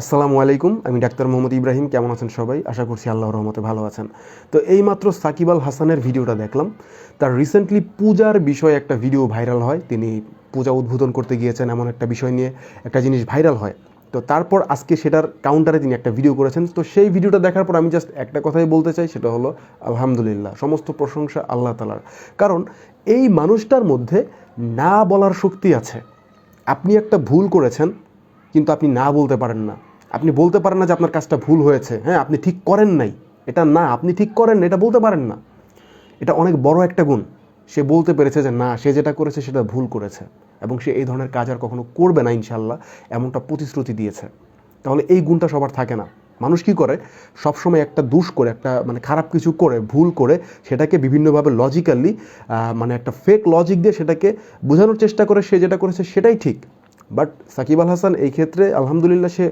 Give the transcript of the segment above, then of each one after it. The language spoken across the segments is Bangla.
আসসালামু আলাইকুম, আমি ডাক্তার মোহাম্মদ ইব্রাহিম, কেমন আছেন সবাই? আশা করছি আল্লাহর রহমতে ভালো আছেন। তো এইমাত্র সাকিব আল হাসানের ভিডিওটা দেখলাম। তার রিসেন্টলি পূজার বিষয়ে একটা ভিডিও ভাইরাল হয়। তিনি পূজা উদ্বোধন করতে গিয়েছেন এমন একটা বিষয় নিয়ে, একটা জিনিস ভাইরাল হয়। তো তারপর আজকে সেটার কাউন্টারে তিনি একটা ভিডিও করেছেন। তো সেই ভিডিওটা দেখার পর আমি জাস্ট একটা কথাই বলতে চাই, সেটা হলো, আলহামদুলিল্লাহ, সমস্ত প্রশংসা আল্লাহ তালার কারণ এই মানুষটার মধ্যে না বলার শক্তি আছে। আপনি একটা ভুল করেছেন কিন্তু আপনি না বলতে পারেন না। আপনি বলতে পারেন না যে আপনার কাজটা ভুল হয়েছে। হ্যাঁ আপনি ঠিক করেন নাই। এটা না, আপনি ঠিক করেন না, এটা বলতে পারেন না। এটা অনেক বড় একটা গুণ। সে বলতে পেরেছে যে না, সে যেটা করেছে সেটা ভুল করেছে এবং সে এই ধরনের কাজ আর কখনো করবে না ইনশাল্লাহ এমনটা প্রতিশ্রুতি দিয়েছে। তাহলে এই গুণটা সবার থাকে না। মানুষ কি করে? সবসময় একটা দুষ করে, একটা মানে খারাপ কিছু করে, ভুল করে, সেটাকে বিভিন্নভাবে লজিক্যালি মানে একটা ফেক লজিক দিয়ে সেটাকে বোঝানোর চেষ্টা করে, সে যেটা করেছে সেটাই ঠিক। বাট সাকিব আল হাসান এই ক্ষেত্রে আলহামদুলিল্লাহ সে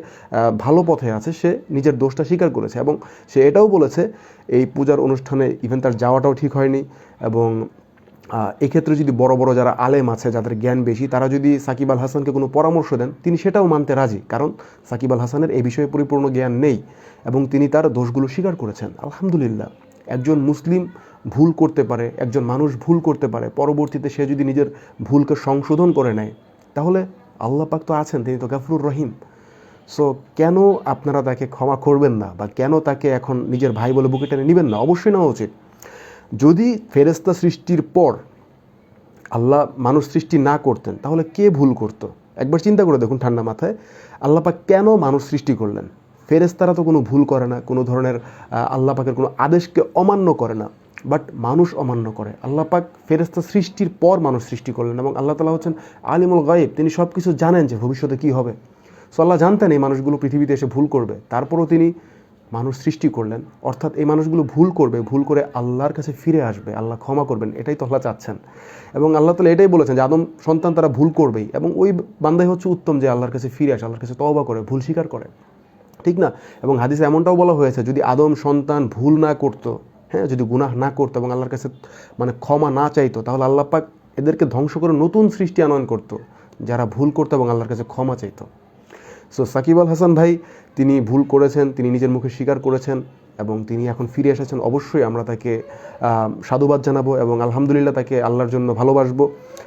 ভালো পথে আছে। সে নিজের দোষটা স্বীকার করেছে এবং সে এটাও বলেছে, এই পূজার অনুষ্ঠানে ইভেন তার যাওয়াটাও ঠিক হয়নি এবং এক্ষেত্রে যদি বড় বড় যারা আলেম আছে, যাদের জ্ঞান বেশি, তারা যদি সাকিব আল হাসানকে কোনো পরামর্শ দেন, তিনি সেটাও মানতে রাজি। কারণ সাকিব আল হাসানের এই বিষয়ে পরিপূর্ণ জ্ঞান নেই এবং তিনি তার দোষগুলো স্বীকার করেছেন। আলহামদুলিল্লাহ, একজন মুসলিম ভুল করতে পারে, একজন মানুষ ভুল করতে পারে, পরবর্তীতে সে যদি নিজের ভুলকে সংশোধন করে নেয়, তাহলে আল্লাহ পাক তো আছেন তিনি তো গাফরুর রহিম। সো কেন আপনারা তাকে ক্ষমা করবেন না বা কেন তাকে এখন নিজের ভাই বলে বুকে টেনে নেবেন না? অবশ্যই নেওয়া উচিত। যদি ফেরেস্তা সৃষ্টির পর আল্লাহ মানুষ সৃষ্টি না করতেন তাহলে কে ভুল করতো? একবার চিন্তা করে দেখুন ঠান্ডা মাথায় আল্লাহ পাক কেন মানুষ সৃষ্টি করলেন? ফেরেস্তারা তো কোনো ভুল করে না কোনো ধরনের আহ, আল্লাহ পাকের কোনো আদেশকে অমান্য করে না। বাট মানুষ অমান্য করে। আল্লাহ পাক ফেরেস্তা সৃষ্টির পর মানুষ সৃষ্টি করলেন এবং আল্লাহ তালা হচ্ছেন আলিমুল গায়েব। তিনি সব কিছু জানেন যে ভবিষ্যতে কী হবে। সো আল্লাহ জানতেন এই মানুষগুলো পৃথিবীতে এসে ভুল করবে। তারপরও তিনি মানুষ সৃষ্টি করলেন। অর্থাৎ এই মানুষগুলো ভুল করবে, ভুল করে আল্লাহর কাছে ফিরে আসবে। আল্লাহ ক্ষমা করবেন, এটাই তো আল্লাহ চাচ্ছেন। এবং আল্লাহ তালা এটাই বলেছেন যে আদম সন্তান তারা ভুল করবেই। এবং ওই বান্দাই হচ্ছে উত্তম যে আল্লাহর কাছে ফিরে আসে, আল্লাহর কাছে তওবা করে, ভুল স্বীকার করে। ঠিক না? এবং হাদিসে এমনটাও বলা হয়েছে, যদি আদম সন্তান ভুল না করতো হ্যাঁ যদি গুনাহ না করতো এবং আল্লাহর কাছে মানে ক্ষমা না চাইতো, তাহলে আল্লাহ পাক এদেরকে ধ্বংস করে নতুন সৃষ্টি আনয়ন করতো, যারা ভুল করতো এবং আল্লাহর কাছে ক্ষমা চাইতো। সো সাকিব আল হাসান ভাই, তিনি ভুল করেছেন, তিনি নিজের মুখে স্বীকার করেছেন এবং তিনি এখন ফিরে এসেছেন। অবশ্যই আমরা তাকে সাধুবাদ জানাব এবং আলহামদুলিল্লাহ তাকে আল্লাহর জন্য ভালোবাসবো।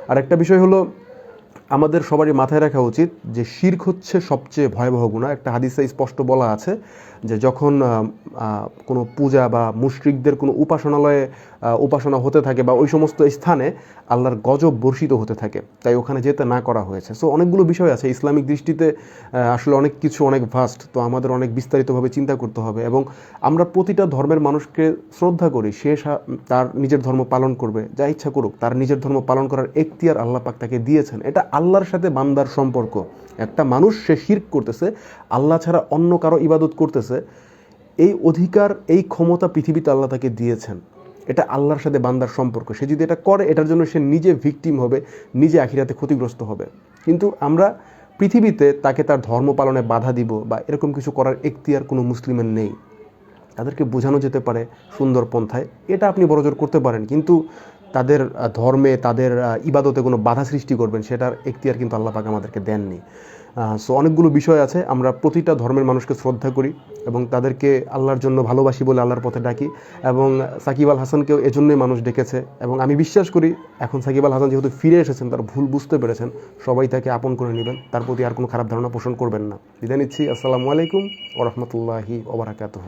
আর একটা বিষয় হলো আমাদের সবারই মাথায় রাখা উচিত যে শির্ক হচ্ছে সবচেয়ে ভয়াবহ গুণা। একটা হাদিসে স্পষ্ট বলা আছে যে যখন কোনো পূজা বা মুশরিকদের কোনো উপাসনালয়ে উপাসনা হতে থাকে বা ওই সমস্ত স্থানে আল্লাহর গজব বর্ষিত হতে থাকে। তাই ওখানে যেতে না করা হয়েছে। সো অনেকগুলো বিষয় আছে। ইসলামিক দৃষ্টিতে আসলে অনেক কিছু অনেক ভাস্ট তো আমাদের অনেক বিস্তারিতভাবে চিন্তা করতে হবে এবং আমরা প্রতিটা ধর্মের মানুষকে শ্রদ্ধা করি। সে, তার নিজের ধর্ম পালন করবে। যা ইচ্ছা করুক, তার নিজের ধর্ম পালন করার এখতিয়ার আল্লাহ পাক তাকে দিয়েছেন। এটা আল্লাহর সাথে বান্দার সম্পর্ক। একটা মানুষ সে শির্ক করতেছে, আল্লাহ ছাড়া অন্য কারও ইবাদত করতেছে। এই অধিকার, এই ক্ষমতা পৃথিবীতে আল্লাহ তাকে দিয়েছেন। এটা আল্লাহর সাথে বান্দার সম্পর্ক। সে যদি এটা করে, এটার জন্য সে নিজে ভিকটিম হবে, নিজে আখিরাতে ক্ষতিগ্রস্ত হবে। কিন্তু আমরা পৃথিবীতে তাকে তার ধর্ম পালনে বাধা দিব বা এরকম কিছু করার এখতিয়ার কোনো মুসলিমের নেই। তাদেরকে বোঝানো যেতে পারে সুন্দর পন্থায়। এটা আপনি বড়জোর করতে পারেন। কিন্তু তাদের ধর্মে, তাদের ইবাদতে কোনো বাধা সৃষ্টি করবেন, সেটার এখতিয়ার কিন্তু আল্লাহ পাক আমাদেরকে দেননি। সো অনেকগুলো বিষয় আছে, আমরা প্রতিটা ধর্মের মানুষকে শ্রদ্ধা করি এবং তাদেরকে আল্লাহর জন্য ভালোবাসি বলে আল্লাহর পথে ডাকি এবং সাকিব আল হাসানকেও এজন্যই মানুষ ডেকেছে এবং আমি বিশ্বাস করি, এখন সাকিব আল হাসান যেহেতু ফিরে এসেছেন, তার ভুল বুঝতে পেরেছেন, সবাই তাকে আপন করে নেবেন, তার প্রতি আর কোনো খারাপ ধারণা পোষণ করবেন না। বিদায় নিচ্ছি, আসসালামু আলাইকুম ওরহমতুল্লাহি ওবরাকাতহ